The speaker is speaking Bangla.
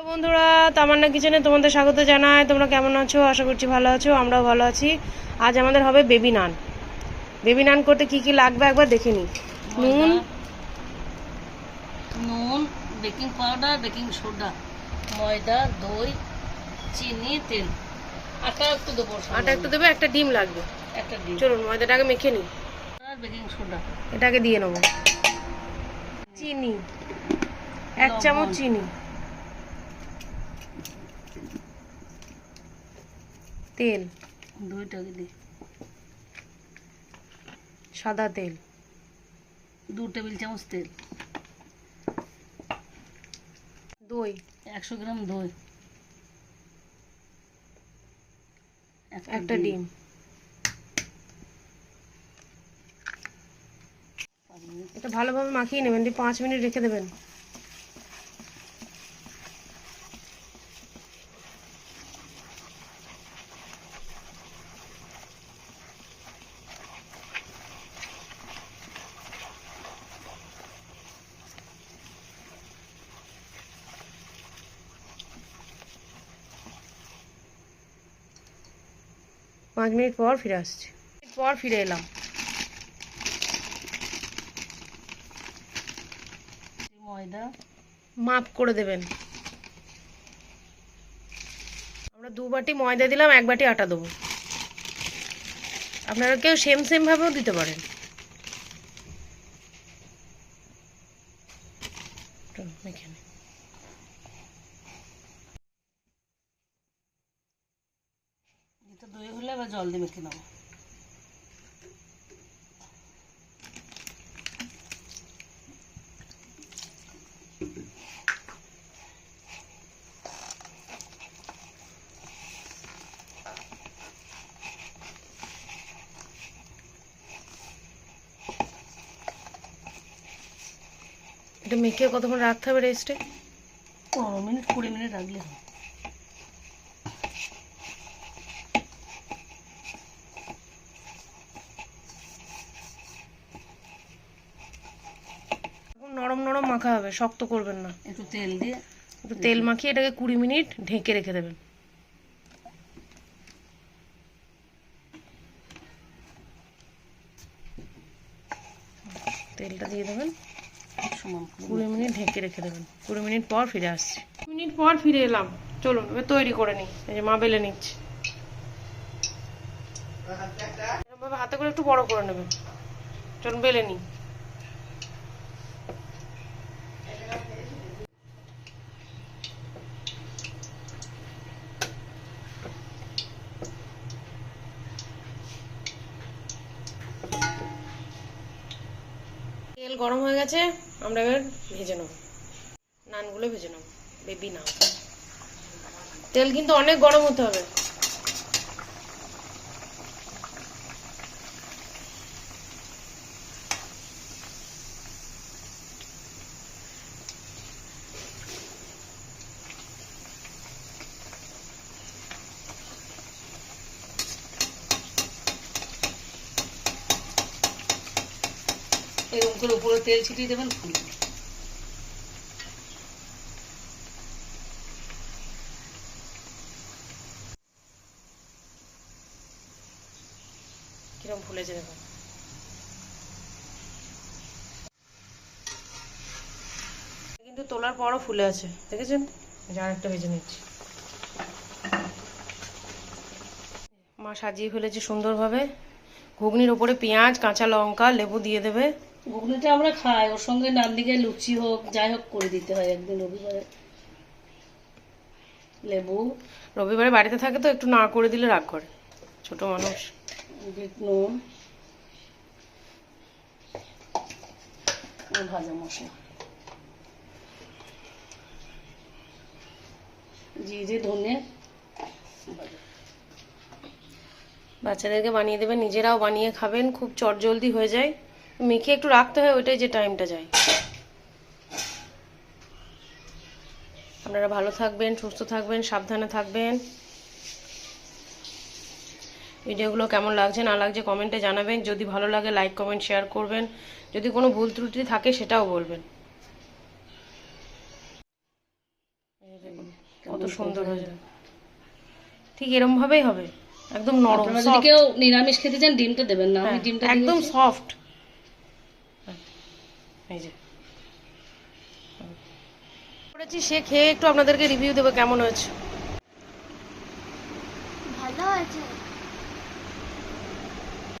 হ্যালো বন্ধুরা তামান্না কিচেনে তোমাদের স্বাগত জানাই। তোমরা কেমন আছো? আশা করছি ভালো আছো আমরাও ভালো আছি। আজ আমাদের হবে বেবি নান। বেবি নান করতে কি কি লাগবে একবার দেখে নি নুন। নুন বেকিং পাউডার বেকিং সোডা ময়দা দই চিনি তেল। আটা একটু দেবো আটা একটু দেবে একটা ডিম লাগবে। একটা ডিম। চলুন ময়দাটাকে মেখে আর বেকিং সোডা। এটাকে দিয়ে নেব। চিনি। এক চামচ চিনি। তেল? দইটাকে দিই। সাদা তেল? দু টেবিল চামচ তেল। দই? একশো গ্রাম দই। একটা ডিম। এটা ভালোভাবে মাখিয়ে নেবেন দিয়ে পাঁচ মিনিট রেখে দেবেন। পাঁচ মিনিট পর ফিরে আসছি। পর ফিরে এলাম। ময়দা। মাপ করে দেবেন। আমরা দু বাটি ময়দা দিলাম এক বাটি আটা দেবো। আপনারা কেউ সেম সেম ভাবেও দিতে পারেন চলো, মেখে নিই। এটা দই হলে আবার জল দিয়ে মেখে নেব। এটা মেখে কতক্ষণ রাখতে হবে রেস্টে? পনেরো মিনিট কুড়ি মিনিট রাখলে হবে এখন নরম নরম মাখা হবে শক্ত করবেন না। একটু তেল দিয়ে। একটু তেল মাখিয়ে এটাকে কুড়ি মিনিট ঢেকে রেখে দেবেন। তেলটা দিয়ে দেবেন। কুড়ি মিনিট ঢেকে রেখে দেবেন। কুড়ি মিনিট পর ফিরে আসছি। মিনিট পর ফিরে এলাম। চলুন এবার তৈরি করে নিই। এই যে মা বেলে নিচ্ছে হাতে করে একটু বড় করে নেবেন। চলুন বেলে নিই। তেল গরম হয়ে গেছে, আমরা এবার ভেজে নেব। নানগুলো ভেজে নেব। বেবি না তেল কিন্তু অনেক গরম হতে হবে। এরকম উপরে তেল ছিটিয়ে দেবেন ফুল কিরম ফুলেছে দেখো কিন্তু তোলার পরও ফুলে আছে, দেখেছেন? যে আরেকটা ভেজে নিচ্ছি। মা সাজিয়ে ফেলেছে সুন্দরভাবে। ঘুগনির ওপরে পেঁয়াজ, কাঁচা লঙ্কা, লেবু দিয়ে দেবে। ঘুগনিটা আমরা খাই ওর সঙ্গে ডান দিকে লুচি হোক যাই হোক করে দিতে হয় একদিন রবিবারে। লেবু। রবিবারে বাড়িতে থাকে তো একটু না করে দিলে রাগ করে। ছোট মানুষ। নুন। ভাজা মশলা। জিরে ধনে। বাচ্চাদেরকে বানিয়ে দেবেন নিজেরাও বানিয়ে খাবেন খুব চটজলদি হয়ে যায়। মেখে একটু রাখতে হয় ওইটাই যে টাইমটা যায়। আপনারা ভালো থাকবেন সুস্থ থাকবেন সাবধানে থাকবেন। ভিডিওগুলো কেমন লাগছে না লাগছে কমেন্টে জানাবেন। যদি ভালো লাগে লাইক কমেন্ট শেয়ার করবেন। যদি কোনো ভুল ত্রুটি থাকে সেটাও বলবেন। কত সুন্দর হয়ে ঠিক এরম ভাবেই হবে। একদম নরম যদি কেউ নিরামিষ খেতে চান ডিমটা দেবেন না। হ্যাঁ, ডিমটা একদম সফট করেছি সে খেয়ে একটু আপনাদেরকে রিভিউ দেবো কেমন হয়েছে?